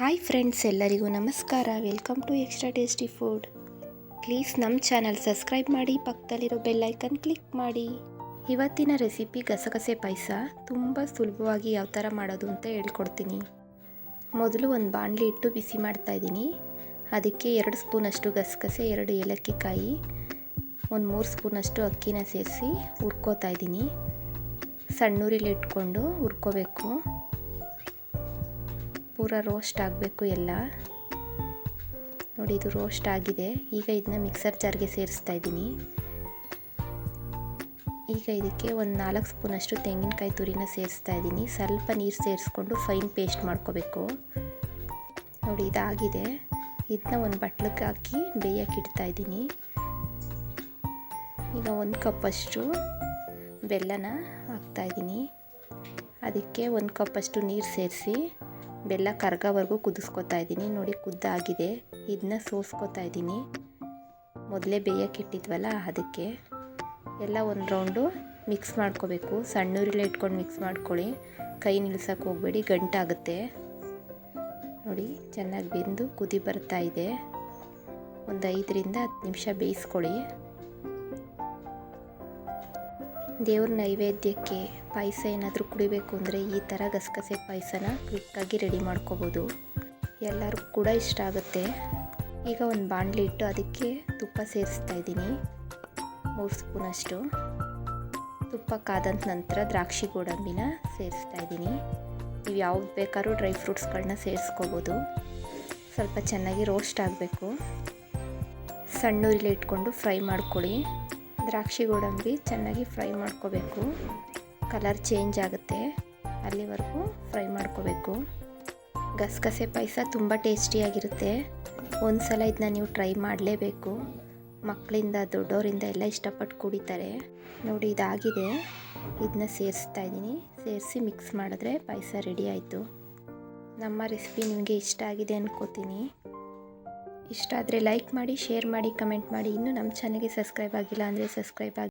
Hi friends, ಎಲ್ಲರಿಗೂ ನಮಸ್ಕಾರ. Welcome to extra tasty food please ನಮ್ಮ ಚಾನಲ್ ಸಬ್ಸ್ಕ್ರೈಬ್ ಮಾಡಿ, ಪಕ್ಕದಲ್ಲಿರೋ ಬೆಲ್ ಐಕನ್ ಕ್ಲಿಕ್ ಮಾಡಿ. ಇವತ್ತಿನ ರೆಸಿಪಿ ಗಸಗಸೆ ಪಾಯಸ. ತುಂಬ ಸುಲಭವಾಗಿ ಯಾವ ಥರ ಮಾಡೋದು ಅಂತ ಹೇಳ್ಕೊಡ್ತೀನಿ. ಮೊದಲು ಒಂದು ಬಾಣಲಿ ಇಟ್ಟು ಬಿಸಿ ಮಾಡ್ತಾ ಇದ್ದೀನಿ. ಅದಕ್ಕೆ ಎರಡು ಸ್ಪೂನಷ್ಟು ಗಸಗಸೆ, ಎರಡು ಏಲಕ್ಕಿ ಕಾಯಿ ಒಂದು ಮೂರು ಸ್ಪೂನಷ್ಟು ಅಕ್ಕಿನ ಸೇರಿಸಿ ಹುರ್ಕೋತಾ ಇದ್ದೀನಿ. ಸಣ್ಣೂರಿಲಿ ಇಟ್ಕೊಂಡು ಹುರ್ಕೋಬೇಕು. ಪೂರ ರೋಸ್ಟ್ ಆಗಬೇಕು ಎಲ್ಲ. ನೋಡಿ ಇದು ರೋಸ್ಟ್ ಆಗಿದೆ. ಈಗ ಇದನ್ನ ಮಿಕ್ಸರ್ ಜಾರ್ಗೆ ಸೇರಿಸ್ತಾ ಇದ್ದೀನಿ. ಈಗ ಇದಕ್ಕೆ ಒಂದು ನಾಲ್ಕು ಸ್ಪೂನಷ್ಟು ತೆಂಗಿನಕಾಯಿ ತುರಿನ ಸೇರಿಸ್ತಾ ಇದ್ದೀನಿ. ಸ್ವಲ್ಪ ನೀರು ಸೇರಿಸ್ಕೊಂಡು ಫೈನ್ ಪೇಸ್ಟ್ ಮಾಡ್ಕೋಬೇಕು. ನೋಡಿ ಇದಾಗಿದೆ. ಇದನ್ನ ಒಂದು ಬಟ್ಲಕ್ಕೆ ಹಾಕಿ ಬೇಯಕ್ಕೆ ಇಡ್ತಾ ಇದ್ದೀನಿ. ಈಗ ಒಂದು ಕಪ್ಪಷ್ಟು ಬೆಲ್ಲನ ಹಾಕ್ತಾಯಿದ್ದೀನಿ ಅದಕ್ಕೆ ಒಂದು ಕಪ್ಪಷ್ಟು ನೀರು ಸೇರಿಸಿ ಬೆಲ್ಲ ಕರ್ಗವರೆಗೂ ಕುದಿಸ್ಕೊತಾ ಇದ್ದೀನಿ. ನೋಡಿ, ಕುದ್ದಾಗಿದೆ. ಇದನ್ನ ಸೋಸ್ಕೊತಾ ಇದ್ದೀನಿ. ಮೊದಲೇ ಬೇಯಕ್ಕೆ ಇಟ್ಟಿದ್ವಲ್ಲ ಅದಕ್ಕೆ ಎಲ್ಲ ಒಂದು ರೌಂಡು ಮಿಕ್ಸ್ ಮಾಡ್ಕೋಬೇಕು. ಸಣ್ಣೂರಿಲೆ ಇಟ್ಕೊಂಡು ಮಿಕ್ಸ್ ಮಾಡ್ಕೊಳ್ಳಿ. ಕೈ ನಿಲ್ಸೋಕೆ ಹೋಗಬೇಡಿ, ಗಂಟಾಗುತ್ತೆ. ನೋಡಿ, ಚೆನ್ನಾಗಿ ಬೆಂದು ಕುದಿ ಬರ್ತಾ ಇದೆ. ಒಂದು ಐದರಿಂದ ಹತ್ತು ನಿಮಿಷ ಬೇಯಿಸ್ಕೊಳ್ಳಿ. ದೇವ್ರ ನೈವೇದ್ಯಕ್ಕೆ ಪಾಯಸ ಏನಾದರೂ ಕುಡಿಬೇಕು ಅಂದರೆ ಈ ಥರ ಗಸಗಸೆ ಪಾಯಸನ ಕ್ವಿಕ್ಕಾಗಿ ರೆಡಿ ಮಾಡ್ಕೋಬೋದು. ಎಲ್ಲರಿಗೂ ಕೂಡ ಇಷ್ಟ ಆಗುತ್ತೆ. ಈಗ ಒಂದು ಬಾಣಲಿ ಇಟ್ಟು ಅದಕ್ಕೆ ತುಪ್ಪ ಸೇರಿಸ್ತಾ ಇದ್ದೀನಿ. ಮೂರು ಸ್ಪೂನಷ್ಟು ತುಪ್ಪ ಕಾದಂತ ನಂತರ ದ್ರಾಕ್ಷಿ ಗೋಡಂಬಿನ ಸೇರಿಸ್ತಾ ಇದ್ದೀನಿ. ನೀವು ಯಾವ್ದು ಬೇಕಾದ್ರೂ ಡ್ರೈ ಫ್ರೂಟ್ಸ್ಗಳನ್ನ ಸೇರಿಸ್ಕೋಬೋದು. ಸ್ವಲ್ಪ ಚೆನ್ನಾಗಿ ರೋಸ್ಟ್ ಆಗಬೇಕು. ಸಣ್ಣ ಉರಿಲಿ ಇಟ್ಕೊಂಡು ಫ್ರೈ ಮಾಡ್ಕೊಳ್ಳಿ. ದ್ರಾಕ್ಷಿ ಗೋಡಂಬಿ ಚೆನ್ನಾಗಿ ಫ್ರೈ ಮಾಡ್ಕೋಬೇಕು. ಕಲರ್ ಚೇಂಜ್ ಆಗುತ್ತೆ. ಅಲ್ಲಿವರೆಗೂ ಫ್ರೈ ಮಾಡ್ಕೋಬೇಕು. ಗಸಗಸೆ ಪಾಯಸ ತುಂಬ ಟೇಸ್ಟಿಯಾಗಿರುತ್ತೆ ಒಂದು ಸಲ ಇದನ್ನ ನೀವು ಟ್ರೈ ಮಾಡಲೇಬೇಕು. ಮಕ್ಕಳಿಂದ ದೊಡ್ಡವರಿಂದ ಎಲ್ಲ ಇಷ್ಟಪಟ್ಟು ಕುಡಿತಾರೆ. ನೋಡಿ, ಇದಾಗಿದೆ. ಇದನ್ನ ಸೇರಿಸ್ತಾ ಇದ್ದೀನಿ. ಸೇರಿಸಿ ಮಿಕ್ಸ್ ಮಾಡಿದ್ರೆ ಪಾಯಸ ರೆಡಿ ಆಯಿತು. ನಮ್ಮ ರೆಸಿಪಿ ನಿಮಗೆ ಇಷ್ಟ ಆಗಿದೆ ಅನ್ಕೋತೀನಿ. ಇಷ್ಟ ಆದರೆ ಲೈಕ್ ಮಾಡಿ ಶೇರ್ ಮಾಡಿ ಕಮೆಂಟ್ ಮಾಡಿ. ಇನ್ನೂ ನಮ್ಮ ಚಾನಲ್ಗೆ ಸಬ್ಸ್ಕ್ರೈಬ್ ಆಗಿಲ್ಲ ಅಂದರೆ ಸಬ್ಸ್ಕ್ರೈಬ್ ಆಗಿ